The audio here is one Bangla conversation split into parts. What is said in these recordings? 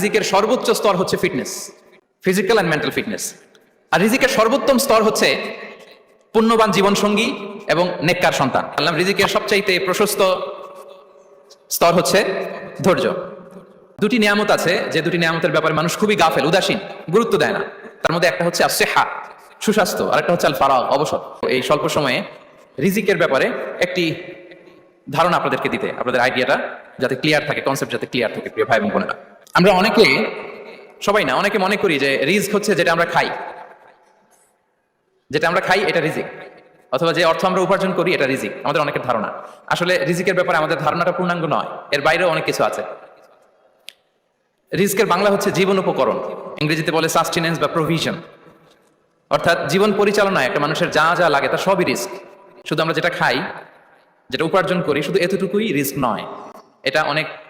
রিজিকের সর্বোচ্চ স্তর হচ্ছে fitness physical and mental fitness আর রিজিকের সর্বোত্তম স্তর হচ্ছে পুণ্যবান জীবন সঙ্গী এবং নেককার সন্তান। আল্লাহ রিজিকের সবচাইতে প্রশস্ত স্তর হচ্ছে ধৈর্য। দুটি নিয়ামত আছে, যে দুটি নিয়ামতের ব্যাপারে মানুষ খুবই গাফেল, উদাসীন, গুরুত্ব দেয় না। তার মধ্যে একটা হচ্ছে আসেহা সুস্বাস্থ্য, আর একটা হচ্ছে আল ফারাগ অবসর এই স্বল্প সময়ে রিজিকের ব্যাপারে একটি ধারণা আপনাদেরকে দিতে, আপনাদের আইডিয়াটা যাতে ক্লিয়ার থাকে কনসেপ্ট যাতে ক্লিয়ার থাকে, প্রিয় ভাই এবং বোনেরা। আমরা অনেকে, সবাই না, অনেকে মনে করি যে রিস্ক হচ্ছে যেটা আমরা খাই। যেটা আমরা খাই, এটা রিজিক। অথবা যে অর্থ আমরা উপার্জন করি, এটা রিজিক। আমাদের অনেকের ধারণা। আসলে রিজিকের ব্যাপারে আমাদের ধারণাটা পূর্ণাঙ্গ নয়। এর বাইরেও অনেক কিছু আছে। রিস্কের বাংলা হচ্ছে জীবন উপকরণ। ইংরেজিতে বলে সাস্টেনেন্স বা প্রভিশন অর্থাৎ জীবন পরিচালনায় একটা মানুষের যা যা লাগে তা সবই রিস্ক। শুধু আমরা যেটা খাই, যেটা উপার্জন করি, শুধু এতটুকুই রিস্ক নয়। এটা অনেক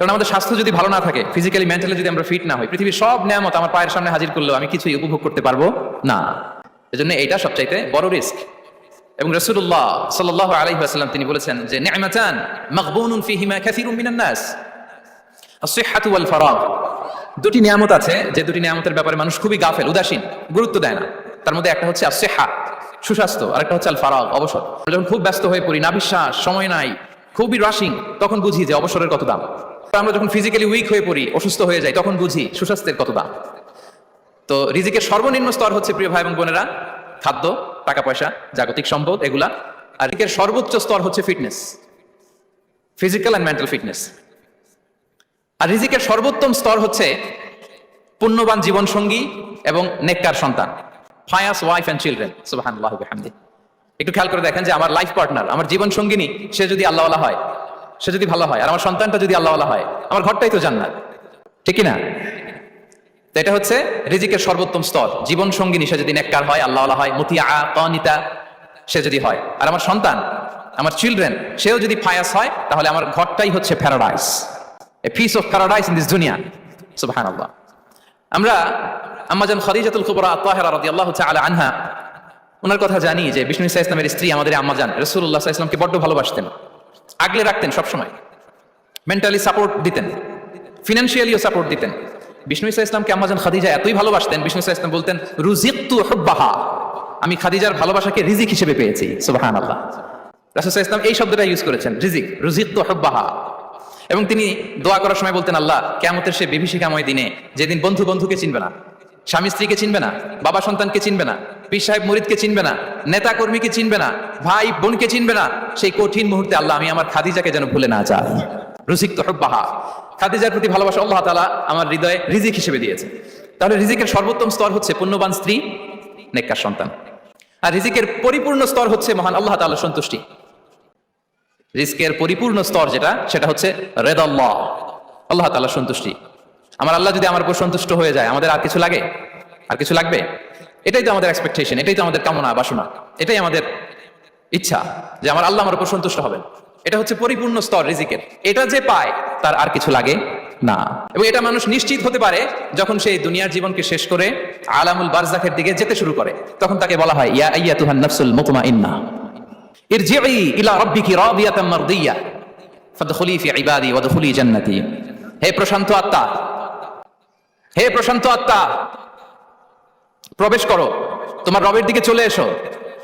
কারণ আমাদের স্বাস্থ্য যদি ভালো না থাকে ফিজিক্যালি মেন্টালি যদি আমরা ফিট না হই, পৃথিবীর সব নিয়ামত আমার পায়ের সামনে হাজির করলেও আমি কিছুই উপভোগ করতে পারব না। এজন্য এটা সবচাইতে বড় রিস্ক এবং রসুল্লাহ সাল্লাহ আলাইসাল্লাম তিনি বলেছেন যে, নি'মাতান মাগবুনুন ফিহিমা কাসীরুম মিনান নাস। আসিহাতু দুটি নিয়ামত আছে, যে দুটি নিয়ামতের ব্যাপারে মানুষ খুবই গাফেল, উদাসীন, গুরুত্ব দেয় না। তার মধ্যে একটা হচ্ছে আসিহা সুস্বাস্থ্য আর একটা হচ্ছে আল ফারাগ, অবসর। যখন খুব ব্যস্ত হয়ে পড়ি না বিশ্বাস সময় নাই, খুবই রাশিং তখন বুঝি যে অবসরের কত দাম। আমরা যখন ফিজিক্যালি উইক হয়ে পড়ি, অসুস্থ হয়ে যাই, তখন বুঝি সুস্বাস্থ্যের কত দাম। তো রিজিকের সর্বনিম্ন স্তর হচ্ছে প্রিয় ভাই এবং বোনেরা, খাদ্য টাকা পয়সা জাগতিক সম্পদ, এগুলা। আর রিজিকের সর্বোচ্চ স্তর হচ্ছে fitness physical and mental fitness আর রিজিকের সর্বোত্তম স্তর হচ্ছে পুণ্যবান জীবন সঙ্গী এবং নেককার সন্তান ফায়াস ওয়াইফ অ্যান্ড চিলড্রেন হামদি একটু খেয়াল করে দেখেন যে আমার লাইফ পার্টনার আমার জীবন সঙ্গিনী সে যদি আল্লাহওয়ালা হয় সে যদি ভালো হয়, আর আমার সন্তানটা যদি আল্লাহ আল্লাহ হয়, আমার ঘরটাই তো জান্নাত। ঠিক না এটা হচ্ছে রিজিকের সর্বোত্তম স্তর। জীবন সঙ্গিনী, সে যদি নেককার হয়, আল্লাহওয়ালা হয় মুতিয়া কনিতা সে যদি হয়। আর আমার সন্তান, আমার চিলড্রেন সেও যদি ফায়াস হয়, তাহলে আমার ঘরটাই হচ্ছে paradise a piece of paradise in this দুনিয়া সুবহানাল্লাহ। আমরা আম্মাজান খাদিজাতুল কুবরা তাহেরা রাদিয়াল্লাহু তাআলা আনহা ওনার কথা জানি যে বিষ্ণু ইসা ইসলামের স্ত্রী আমাদের আম্মাজান সাল্লাল্লাহু ইসলামকে বড্ড ভালোবাসতেন। আগলে রাখতেন সবসময়। মেন্টালি সাপোর্ট দিতেন। ফিনান্সিয়ালিও সাপোর্ট দিতেন। বিষ্ণু ইসা ইসলামকে আম্মাজান খাদিজা এতই ভালোবাসতেন, বিষ্ণু ইসা ইসলাম বলতেন রুজিকতু হুব্বাহা। আমি খাদিজার ভালোবাসাকে রিজিক হিসেবে পেয়েছি, সুবহানাল্লাহ। রাসূল সাল্লাল্লাহু ইসলাম এই শব্দটা ইউজ করেছেন, রিজিক রুজিকতু হুব্বাহা। এবং তিনি দোয়া করার সময় বলতেন, আল্লাহ কেমতের সে বিভীষিকাময় দিনে যেদিন বন্ধু বন্ধুকে চিনবে না স্বামী স্ত্রীকে চিনবে না বাবা সন্তানকে চিনবে না পীর সাহেব মুরিদকে চিনবে না, নেতা কর্মীকে চিনবে না, ভাই বোনকে চিনবে না, সেই কঠিন মুহূর্তে আল্লাহ আমি আমার খাদিজাকে যেন ভুলে না যাই। রুজিক তহব্বাহা খাদিজার প্রতি ভালোবাসা আল্লাহ তালা আমার হৃদয়ে রিজিক হিসেবে দিয়েছে। তাহলে রিজিকের সর্বোত্তম স্তর হচ্ছে পুণ্যবান স্ত্রী, নেককার সন্তান। আর রিজিকের পরিপূর্ণ স্তর হচ্ছে মহান আল্লাহ তাআলা সন্তুষ্টি। রিস্কের পরিপূর্ণ স্তর যেটা, সেটা হচ্ছে রেদ আল্লাহ আল্লাহ তালা সন্তুষ্টি। আমার আল্লাহ যদি আমার উপর সন্তুষ্ট হয়ে যায়, আমাদের আর কিছু লাগে? আর কিছু লাগবে? এটাই তো আমাদের এক্সপেকটেশন এটাই তো আমাদের কামনা, বাসনা। এটাই আমাদের ইচ্ছা যে আমার আল্লাহ আমার উপর সন্তুষ্ট হবেন। এটা হচ্ছে পরিপূর্ণ স্তর রিজিকের। এটা যে পায়, তার আর কিছু লাগে না। এবং এটা মানুষ নিশ্চিত হতে পারে যখন সে দুনিয়ার জীবনকে শেষ করে আলামুল বারজাকের দিকে যেতে শুরু করে। তখন তাকে বলা হয়, ইয়া আইয়া তুহান নাফসুল মুতমা ইন্না ইরজিই ইলা রাব্বিকি রাদিয়াতাম মারদিয়া। ফাদখুলি ফি ইবাদি ওয়াদখুলি জান্নাতি। হে প্রশান্ত আত্মা! হে প্রশান্ত আত্মা! প্রবেশ করো। তোমার রবের দিকে চলে এসো।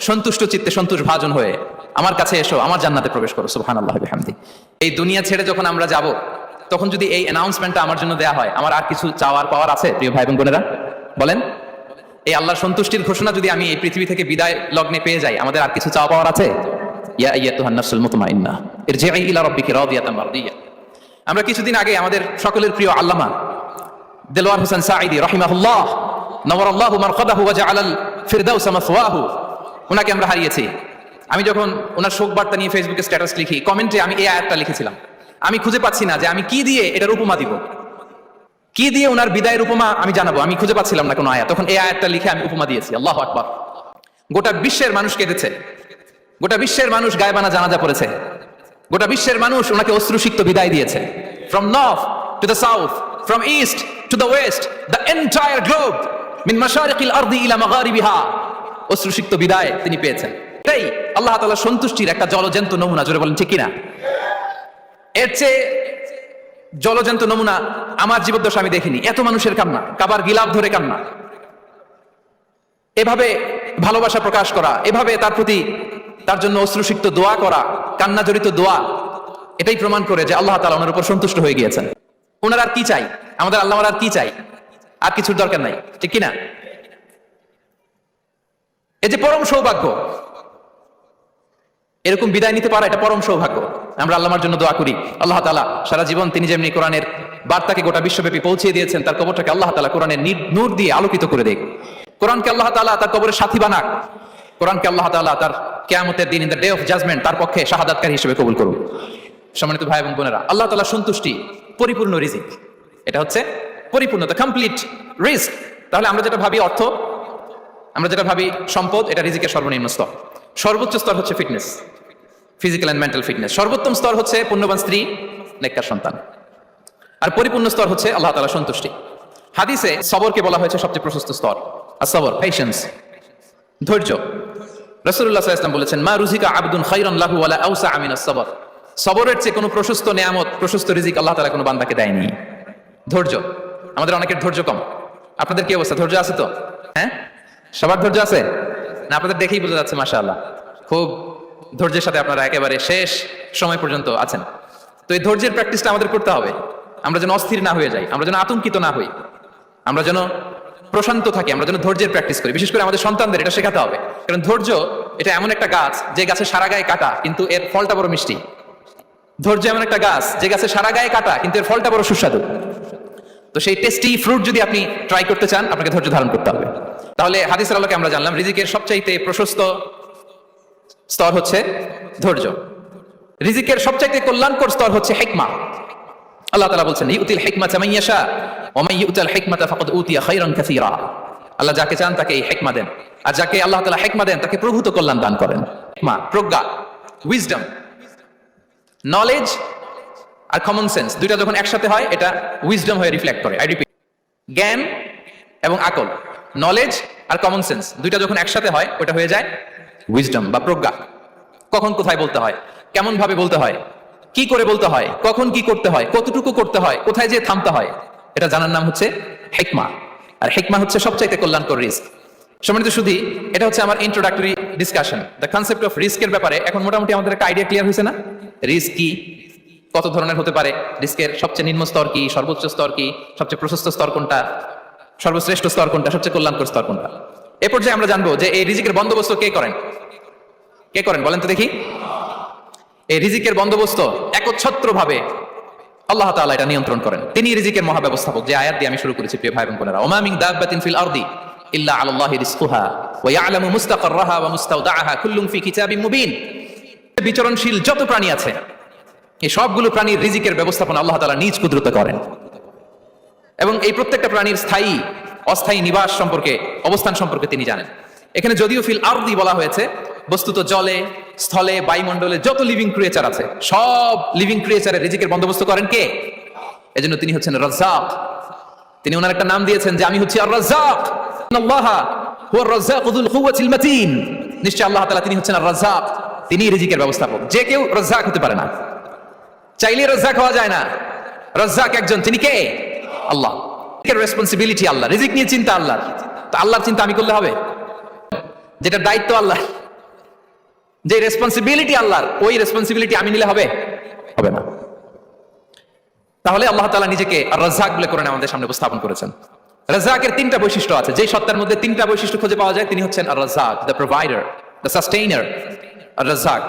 সন্তুষ্ট চিত্তে সন্তোষ ভাজন হয়ে আমার কাছে এসো, আমার জান্নাতে প্রবেশ করো। সুবহানাল্লাহ বিহামদি। এই দুনিয়া ছেড়ে যখন আমরা যাব, তখন যদি এই অ্যানাউন্সমেন্টটা আমার জন্য দেয়া হয়, আমার আর কিছু চাওয়ার পাওয়ার আছে, প্রিয় ভাই বোনেরা? বলেন। এই আল্লাহর সন্তুষ্টির ঘোষণা যদি আমি এই পৃথিবী থেকে বিদায় লগ্নে পেয়ে যাই, আমাদের আর কিছু চাওয়া পাওয়ার আছে? ইয়া আইয়াতুহান নাফসুল মুতমাইন্না ইলা রাব্বিকি রাদিয়াতাম মারদিয়া। আমরা কিছুদিন আগে আমাদের সকলের প্রিয় আল্লামা দেলোয়ার হোসেন সাঈদি, রহিমাহুল্লাহ নবর ওনাকে আমরা হারিয়েছি। আমি যখন ওনার শোক বার্তা নিয়ে ফেসবুকে স্ট্যাটাস লিখি কমেন্টে আমি এই আয়াতটা লিখেছিলাম। আমি খুঁজে পাচ্ছি না যে আমি কি দিয়ে এটার উপমা দিব। কি দিয়ে ওনার বিদায়ের উপমা আমি জানাব? আমি খুঁজে পাচ্ছিলাম না কোনো আয়াত। তখন এই আয়াতটা লিখে আমি উপমা দিয়েছি। আল্লাহ আকবার। গোটা বিশ্বের মানুষ কেঁদেছে। গোটা বিশ্বের মানুষ গায়বানা জানাজা পড়েছে। গোটা বিশ্বের মানুষ ওনাকে অশ্রুসিক্ত বিদায় দিয়েছে। From north to the south from east to the west the entire globe মিন মাশারিকিল আরদি ইলা মাগারিবিহা। অশ্রুসিক্ত বিদায় তিনি পেয়েছেন। এটাই আল্লাহ তাআলা সন্তুষ্টির একটা জলজন্ত নমুনা, জোরে বলেন, ঠিক কিনা? এর চেয়ে জলজন্ত নমুনা আমার জীবদ্দশা আমি দেখিনি। এত মানুষের কান্না, কাবার গিলাপ ধরে কান্না। এভাবে ভালোবাসা প্রকাশ করা, এভাবে তার প্রতি তার জন্য অশ্রুসিক্ত দোয়া করা কান্না জড়িত দোয়া, এটাই প্রমাণ করে যে আল্লাহ তালা ওনার উপর সন্তুষ্ট হয়ে গিয়েছেন। ওনার আর কি চাই? আমাদের আল্লাহ আর কি চাই? আর কিছুর দরকার নাই, ঠিক কিনা? এই যে পরম সৌভাগ্য, এরকম বিদায় নিতে পারা এটা পরম সৌভাগ্য। আমরা আল্লাহর জন্য দোয়া করি। আল্লাহ তালা সারা জীবন তিনি যেমনি কোরআনের বার্তাকে গোটা বিশ্বব্যাপী পৌঁছে দিয়েছেন, তার কবরটাকে আল্লাহ তালা কোরআনের নূর দিয়ে আলোকিত করে দেয় কোরআনকে আল্লাহ তালা তার কবরের সাথী বানাক। কোরআনকে আল্লাহ তালা তার কেয়ামতের দিন in the day of judgement তার পক্ষে শাহাদাতকারী হিসেবে কবুল করুন সম্মানিত ভাই এবং বোনেরা, আল্লাহ তালা সন্তুষ্টি, পরিপূর্ণ রিজিক। এটা হচ্ছে পরিপূর্ণতা কমপ্লিট রিস্ক তাহলে আমরা যেটা ভাবি অর্থ, আমরা যেটা ভাবি সম্পদ, এটা রিজিকের সর্বনিম্ন স্তর। সর্বোচ্চ স্তর হচ্ছে fitness physical and mental fitness সর্বোত্তম স্তর হচ্ছে পুণ্যবান স্ত্রী, নেককার সন্তান। আর পরিপূর্ণ স্তর হচ্ছে আল্লাহ তালা সন্তুষ্টি। হাদিসে সবরকে বলা হয়েছে সবচেয়ে প্রশস্ত স্তর, আর সবর পেশেন্স ধৈর্য। রসুল্লাহ ইসলাম বলেছেন, মা রুজিকা আব্দুন খাইরন লাহু ওয়ালা আউসা আমিন সবর। সবরের চেয়ে কোনো প্রশস্ত নেয়ামত, প্রশস্ত রিজিক আল্লাহ তালা কোনো বান্দাকে দেয়নি। ধৈর্য। আমাদের অনেকের ধৈর্য কম। আপনাদের কি অবস্থা? ধৈর্য আছে তো? হ্যাঁ? সবার ধৈর্য আছে? না, আপনাদের দেখেই বোঝা যাচ্ছে মাসা আল্লাহ খুব ধৈর্যের সাথে আপনারা একেবারে শেষ সময় পর্যন্ত আছেন। তো এই ধৈর্যের প্র্যাকটিসটা আমাদের করতে হবে। আমরা যেন অস্থির না হয়ে যাই, আমরা যেন আতঙ্কিত না হই। আমরা যেন প্রশান্ত থাকি, আমরা যেন ধৈর্যের প্র্যাকটিস করি। বিশেষ করে আমাদের সন্তানদের এটা শেখাতে হবে। কারণ ধৈর্য, এটা এমন একটা গাছ, যে গাছে সারা গায়ে কাটা, কিন্তু এর ফলটা বড় মিষ্টি। ধৈর্য এমন একটা গাছ, যে গাছে সারা গায়ে কাটা, কিন্তু এর ফলটা বড় সুস্বাদু। তো সেই টেস্টি ফ্রুট যদি আপনি ট্রাই করতে চান, আপনাকে ধৈর্য ধারণ করতে হবে। তাহলে হাদিসের আলোকে আমরা জানলাম, রিজিকের সবচাইতে প্রশস্ত স্তর হচ্ছে ধৈর্য। রিজিকের সবচাইতে কল্যাণকর স্তর হচ্ছে হেকমা আল্লাহ তাআলা বলছেন, ইউতিল হিকমা চামাইয়াশা ওমাই ইউতাল হিকমাতা ফাকাদ উতিয়া খাইরান কাসীরা। আল্লাহ যাকে চান তাকে এই হেকমা দেন। আর যাকে আল্লাহ তাআলা হেকমা দেন, তাকে প্রভূত কল্যাণ দান করেন। মা প্রজ্ঞা উইজডম নলেজ আর কমন সেন্স দুইটা যখন একসাথে হয়, এটা উইজডম হয়ে রিফ্লেক্ট করে আই রিপিট জ্ঞান এবং আকল নলেজ আর কমন সেন্স দুইটা যখন একসাথে হয়, ওটা হয়ে যায় উইজডম বা প্রজ্ঞা। কখন কোথায় বলতে হয় কেমন ভাবে বলতে হয়, কি করে বলতে হয়, কখন কি করতে হয়, কতটুকু করতে হয়, কোথায় যে থামতে হয়, এটা জানার নাম হচ্ছে হেকমা আর হেকমা হচ্ছে সবচাইতে কল্যাণকর রিস্ক সম্মানিত শুধু এটা হচ্ছে আমার introductory discussion the concept of রিস্কের ব্যাপারে এখন মোটামুটি আমাদের একটা আইডিয়া ক্লিয়ার হয়েছে না? রিস্ক কি? কত ধরনের হতে পারে? রিস্কের সবচেয়ে নিম্ন স্তর কি? সর্বোচ্চ স্তর কি? সবচেয়ে প্রশস্ত স্তর কোনটা? সর্বশ্রেষ্ঠ স্তর কোনটা? সবচেয়ে কল্যাণকর স্তর কোনটা? এ পর্যায়ে আমরা জানব যে এই রিজিকের বন্দোবস্ত কে করেন? কে করেন? বলেন তো দেখি। এই রিজিকের বন্দোবস্ত একচ্ছত্র ভাবে আল্লাহ তাআলা এটা নিয়ন্ত্রণ করেন। তিনি রিজিকের মহাব্যবস্থাপক, যে আয়াত দিয়ে আমি শুরু করেছি, প্রিয় ভাই বোনেরা। ওমা মিন ফিল আরদি ইল্লা আলাল্লাহি রিজকুহা ওয়া ইয়ালামু মুস্তাকাররাহা ওয়া মুস্তাওদাআহা কুল্লুম ফি কিতাবিন মুবিন। বিচরণশীল যত প্রাণী আছে এই সবগুলো প্রাণীর রিজিকের ব্যবস্থাপনা আল্লাহ তাআলা নিজ কুদরতে করেন। এবং এই প্রত্যেকটা প্রাণীর স্থায়ী, অস্থায়ী নিবাস সম্পর্কে, অবস্থান সম্পর্কে তিনি জানেন। এখানে যদিও ফিল আরদি বলা হয়েছে, বস্তুত জলে, স্থলে, বায়ুমণ্ডলে যত লিভিং ক্রিয়েচার আছে, সব লিভিং ক্রিয়েচারের রিজিকের বন্দোবস্ত করেন কে? এজন্য তিনি হচ্ছেন রাজ্জাক। তিনি ওনার একটা নাম দিয়েছেন যে, আমি হচ্ছি আর রাজ্জাক নিশ্চয় আল্লাহ তাআলা তিনি হচ্ছেন আর রাজ্জাক তিনি রিজিকের ব্যবস্থাপক। যে কেউ রাজ্জাক হতে পারে না। চাইলে রাজ্জাক হওয়া যায় না। রাজ্জাক একজন, তিনি কে? আল্লাহ। রেসপন্সিবিলিটি আল্লাহ? রিজিক নিয়ে চিন্তা আল্লাহ আল্লাহর চিন্তা আমি করলে হবে? যেটা দায়িত্ব আল্লাহ যে রেসপন্সিবিলিটি আল্লাহর, ওই রেসপন্সিবিলিটি আমি নিলে হবে? হবে না। তাহলে আল্লাহ তালা নিজেকে আর রাজ্জাক বলে কোরআনে আমাদের সামনে উপস্থাপন করেছেন। রাজাকের তিনটা বৈশিষ্ট্য আছে। যে সত্তার মধ্যে তিনটা বৈশিষ্ট্য খুঁজে পাওয়া যায়, তিনি হচ্ছেন Razzak the provider the sustainer Razzak